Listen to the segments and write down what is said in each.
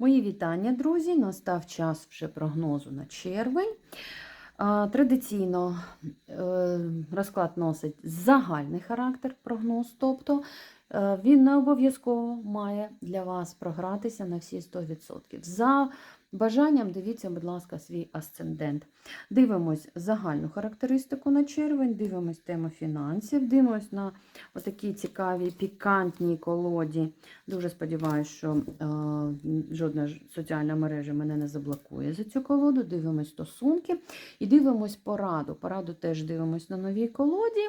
Мої вітання, друзі! Настав час вже прогнозу на червень. Традиційно е, розклад носить загальний характер прогноз, тобто він не обов'язково має для вас програтися на всі 100%. За бажанням дивіться, будь ласка, свій асцендент. Дивимось загальну характеристику на червень, дивимось тему фінансів, дивимось на отакі цікаві пікантні колоді. Дуже сподіваюся, що е, жодна соціальна мережа мене не заблокує за цю колоду. Дивимось стосунки і дивимось пораду. Пораду теж дивимось на новій колоді.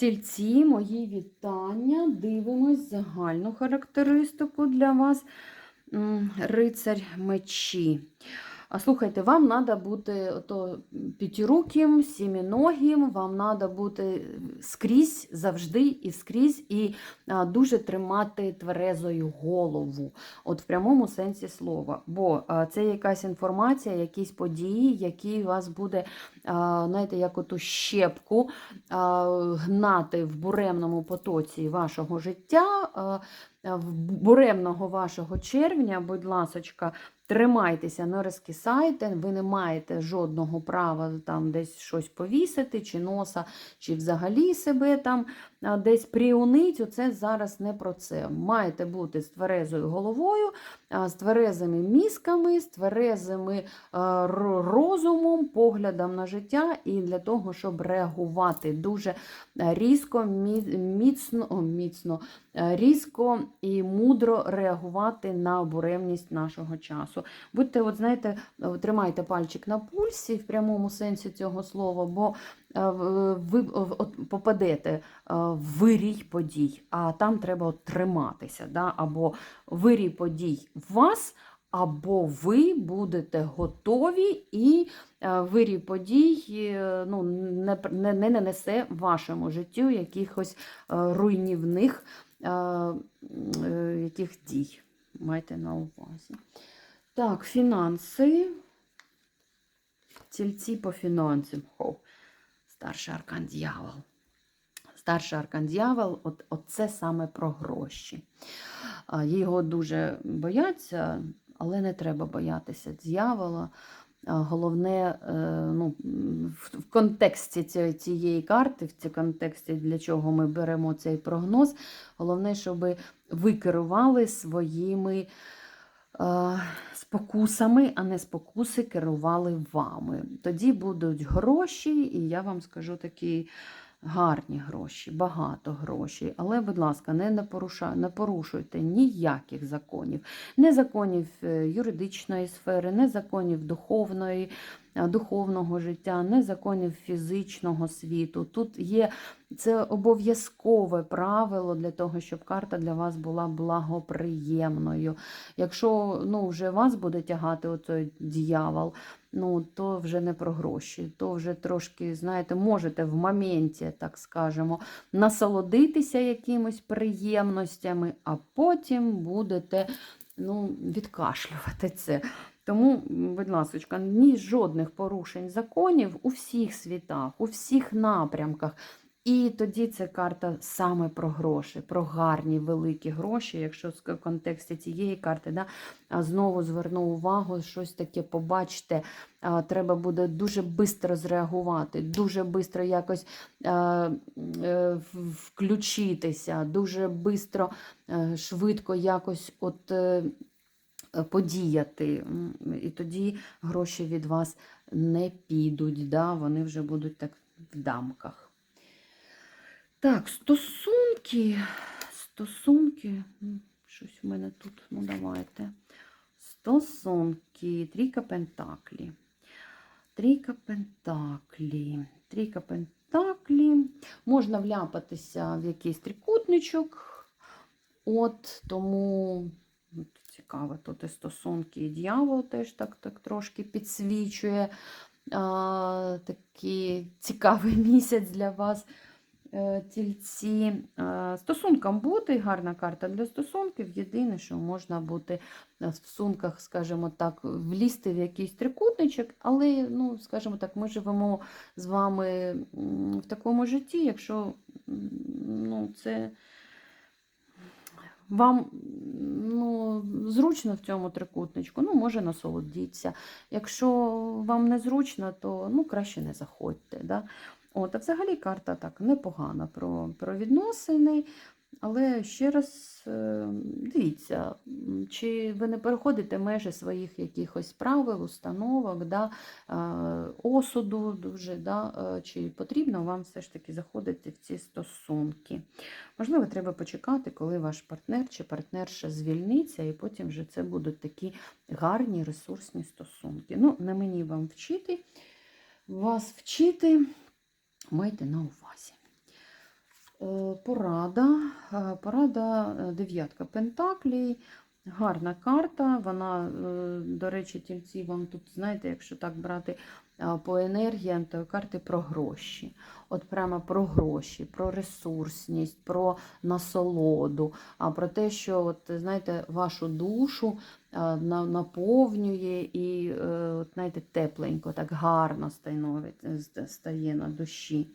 Тільці, мої вітання. Дивимось загальну характеристику для вас. Рицарь мечі. А слухайте, вам треба бути п'ятируким, сіміногим, вам треба бути скрізь, завжди і скрізь, і дуже тримати тверезою голову, от в прямому сенсі слова. Бо це якась інформація, якісь події, які вас буде, знаєте, як оту щепку гнати в буремному потоці вашого життя. буремного вашого червня, будь ласочка, тримайтеся, не розкисайте, ви не маєте жодного права там десь щось повісити, чи носа, чи взагалі себе там десь приунить. Оце зараз не про це. Маєте бути з тверезою головою, з тверезими мізками, з тверезими розумом, поглядом на життя, і для того, щоб реагувати дуже різко, міцно, міцно е, різко і мудро реагувати на буремність нашого часу. Будьте, от знаєте, е, тримайте пальчик на пульсі в прямому сенсі цього слова, бо е, ви е, попадете е, в вирій подій, а там треба триматися. Да? Або вирій подій вас. Або ви будете готові, і е, вирій подій е, ну, не, не, не нанесе вашому життю якихось е, руйнівних яких дій. Майте на увазі. Так, фінанси. Тільці по фінансам. Старший аркан дьявол. Старший аркан дьявол, от, от це саме про гроші. Його дуже бояться, але не треба боятися дьявола. Головне, е, ну, в контексті цієї карти, в контексті, для чого ми беремо цей прогноз, головне, щоб ви керували своїми е, спокусами, а не спокуси керували вами. Тоді будуть гроші, і я вам скажу такі гарні гроші, багато грошей. Але, будь ласка, не, не, порушуйте ніяких законів. Не законів е, юридичної сфери, не законів духовної, духовного життя, не законів фізичного світу. Тут є це обов'язкове правило для того, щоб карта для вас була благоприємною. Якщо ну, вже вас буде тягати оцей дьявол, ну, то вже не про гроші, то вже трошки, знаєте, можете в моменті, так скажемо, насолодитися якимось приємностями, а потім будете ну, відкашлювати це. Тому, будь ласка, ні жодних порушень законів у всіх світах, у всіх напрямках. І тоді це карта саме про гроші, про гарні великі гроші. Якщо в контексті цієї карти, да, знову зверну увагу, щось таке побачите, треба буде дуже швидко зреагувати, дуже швидко якось е, включитися, дуже швидко, швидко якось от. Е, подіяти. І тоді гроші від вас не підуть, да? вони вже будуть так в дамках. Так, стосунки. Стосунки. Щось у мене тут, ну давайте. Стосунки. Трійка пентаклі. Трійка пентаклі. Трійка пентаклі. Можна вляпатися в якийсь трикутничок. От тому от цікаве. Тут і стосунки, і дьявол теж так, так трошки підсвічує а, такий цікавий місяць для вас. Е, Тільці стосункам бути, гарна карта для стосунків. Єдине, що можна бути е, в стосунках, скажімо так, влізти в якийсь трикутничок, але, ну, скажімо так, ми живемо з вами в такому житті, якщо ну, це вам ну, зручно в цьому трикутничку, ну, може насолодіться. Якщо вам не зручно, то ну, краще не заходьте. Да? От, а взагалі карта так непогана про, про відносини. Але ще раз е, дивіться, чи ви не переходите межі своїх якихось правил, установок, да, е, осуду дуже, да, е, чи потрібно вам все ж таки заходити в ці стосунки. Можливо, треба почекати, коли ваш партнер чи партнерша звільниться, і потім вже це будуть такі гарні ресурсні стосунки. Ну, не мені вам вчити, вас вчити, майте на увазі. Е, Порада. Е, Порада е, дев'ятка Пентаклій. Гарна карта. Вона, до речі, тільці вам тут, знаєте, якщо так брати по енергіям, то карти про гроші. От прямо про гроші, про ресурсність, про насолоду, а про те, що от, знаєте, вашу душу наповнює і от, знаєте, тепленько, так гарно стає на душі.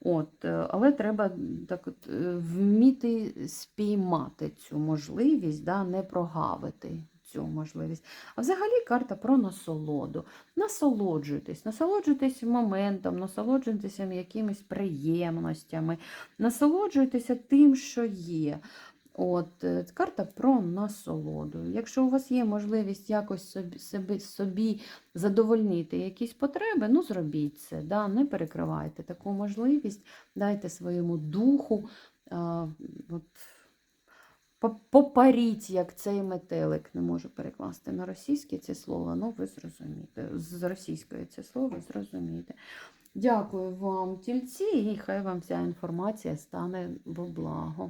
От, е, але треба так от, е, вміти спіймати цю можливість, да, не прогавити цю можливість. А взагалі карта про насолоду. Насолоджуйтесь, насолоджуйтесь моментом, насолоджуйтеся якимись приємностями, насолоджуйтеся тим, що є. От, е, карта про насолоду. Якщо у вас є можливість якось собі, собі, собі задовольнити якісь потреби, ну зробіть це, да, не перекривайте таку можливість, дайте своєму духу а, от, попаріть, як цей метелик. Не можу перекласти на російське це слово, ну ви зрозумієте. З російської це слово зрозумієте. Дякую вам, тільці, і хай вам вся інформація стане во благо.